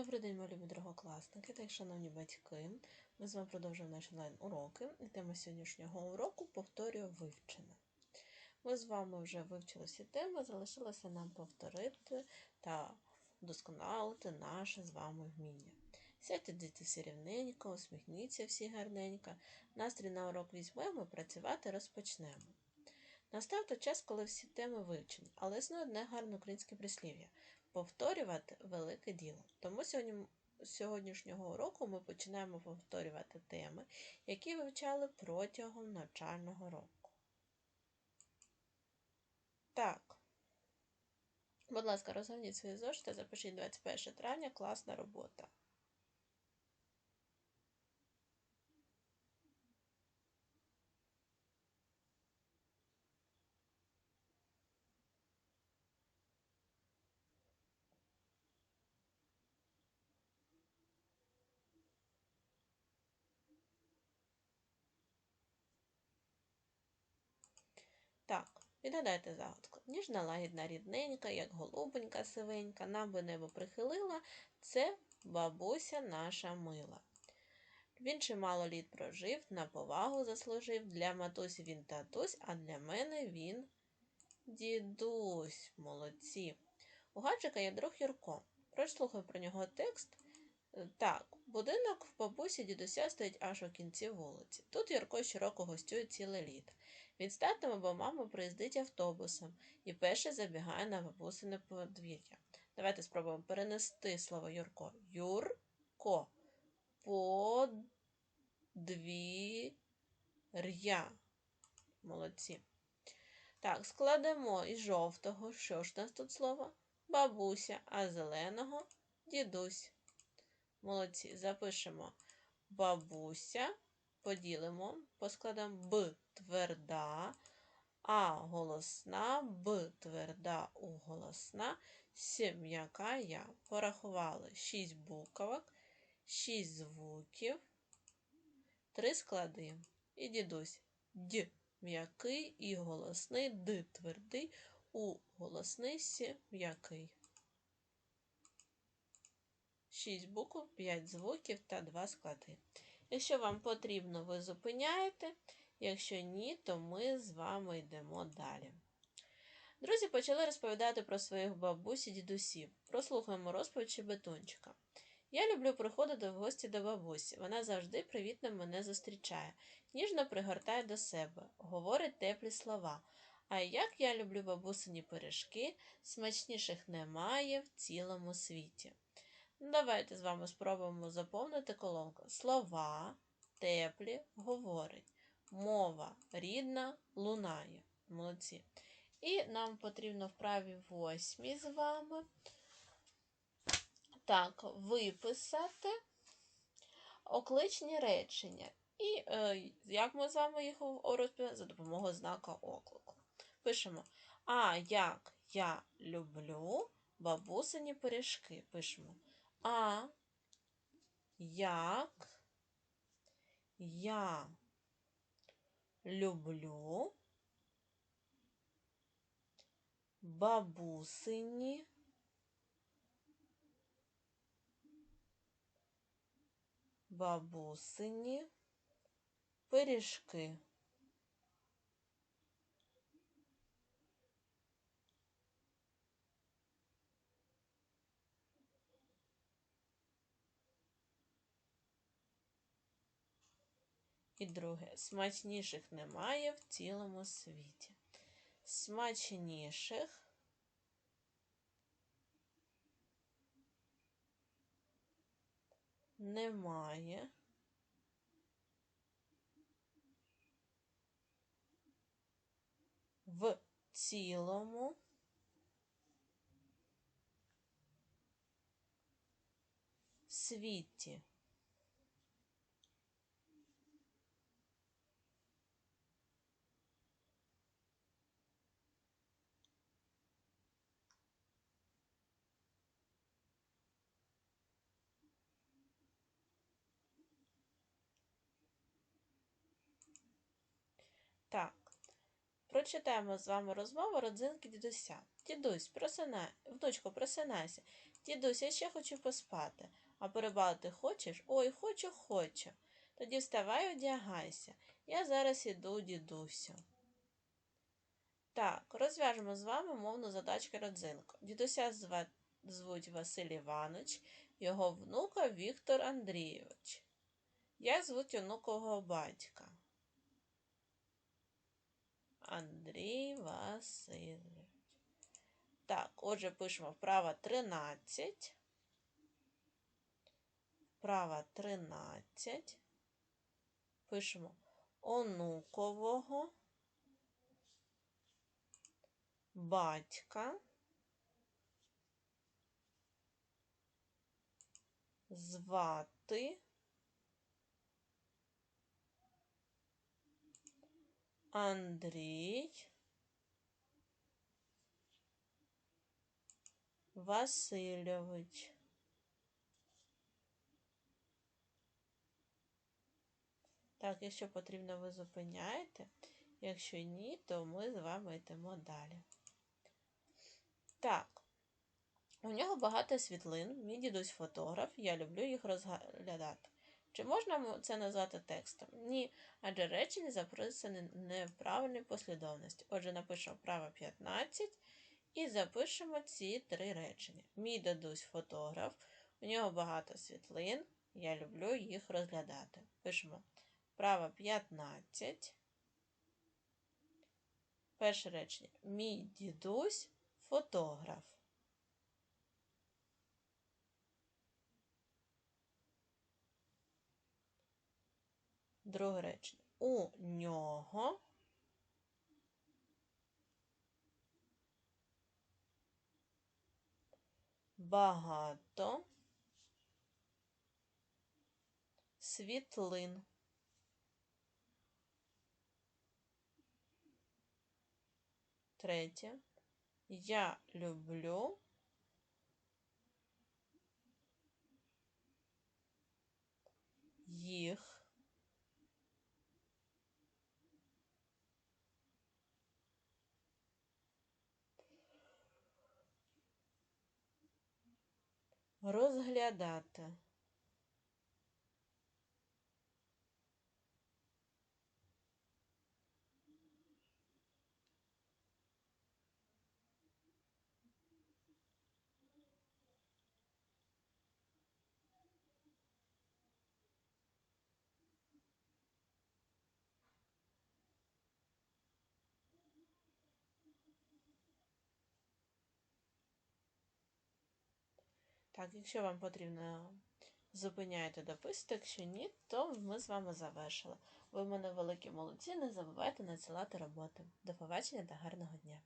Добрий день, мої другокласники та шановні батьки. Ми з вами продовжуємо наші онлайн-уроки. І тема сьогоднішнього уроку повторюю вивчене. Ми з вами вже вивчили всі теми, залишилося нам повторити та вдосконалити наше з вами вміння. Сядьте діти всі рівненько, усміхніться всі гарненько. Настрій на урок візьмемо, працювати розпочнемо. Настав той час, коли всі теми вивчені, але існує одне гарне українське прислів'я повторювати велике діло. Тому сьогодні, сьогоднішнього уроку ми починаємо повторювати теми, які вивчали протягом навчального року. Так. Будь ласка, розгорніть свої зошити, запишіть 21 травня класна робота. Так, відгадайте загадку. Ніжна лагідна рідненька, як голубонька сивенька, нам би небо прихилила, це бабуся наша мила. Він чимало літ прожив, на повагу заслужив. Для матусі він татусь, а для мене він дідусь. Молодці. У Гаджика є друг Юрко. Прослухай про нього текст. Так, будинок в бабусі дідуся стоїть аж у кінці вулиці. Тут Юрко щороку гостює ціле літо. Він з татом або мамою приїздить автобусом і перший забігає на бабусине подвір'я. Давайте спробуємо перенести слово Юрко. Юрко. Подвір'я. Молодці. Так, складемо із жовтого. Що ж у нас тут слово? Бабуся, а зеленого дідусь. Молодці. Запишемо бабуся, поділимо, поскладемо Б тверда, А голосна, Б тверда у голосна, С м'яка я. Порахували 6 буквок, 6 звуків, 3 склади. І дідусь Д м'який і голосний, Д твердий, У голосний, С м'який. 6 букв, 5 звуків та 2 склади. Якщо вам потрібно, ви зупиняєте. Якщо ні, то ми з вами йдемо далі. Друзі почали розповідати про своїх бабусь і дідусів. Прослухаємо розповідь Щебетунчика. Я люблю приходити в гості до бабусі. Вона завжди привітно мене зустрічає, ніжно пригортає до себе, говорить теплі слова. А як я люблю бабусині пиріжки, смачніших немає в цілому світі. Давайте з вами спробуємо заповнити колонку. Слова, теплі, говорить. Мова рідна лунає. Молодці. І нам потрібно в правій восьмій з вами. Так, виписати окличні речення. І е, як ми з вами їх розповідаємо? За допомогою знака оклику. Пишемо: А як я люблю бабусині пиріжки. Пишемо. А як я люблю бабусині бабусині пиріжки. І друге, смачніших немає в цілому світі. Смачніших немає в цілому світі. Так, прочитаємо з вами розмову родзинки дідуся. Дідусь, просинай, внучко, просинайся. Дідусь, я ще хочу поспати. А перебалити хочеш? Ой, хочу, хочу. Тоді вставай, одягайся. Я зараз іду, дідусю. Так, розв'яжемо з вами мовну задачку родзинку. Дідуся звуть Василь Іванович, його внука Віктор Андрійович. Як звуть онукового батька? Андрій Васильович. Так, отже, пишемо вправа 13. Вправа 13. Пишемо онукового батька звати Андрій Васильович. Так, якщо потрібно, ви зупиняєте. Якщо ні, то ми з вами йдемо далі. Так, у нього багато світлин, мій дідусь фотограф, я люблю їх розглядати. Чи можна це назвати текстом? Ні, адже речення записані не послідовності. Отже, напишемо право 15 і запишемо ці три речення. Мій дідусь фотограф, у нього багато світлин, я люблю їх розглядати. Пишемо право 15. Перше речення. Мій дідусь фотограф. Друге речення. У нього багато світлин. Третє. Я люблю їх розглядати. Так, якщо вам потрібно, зупиняйте дописати, якщо ні, то ми з вами завершили. Ви в мене великі молодці, не забувайте надсилати роботи. До побачення та гарного дня!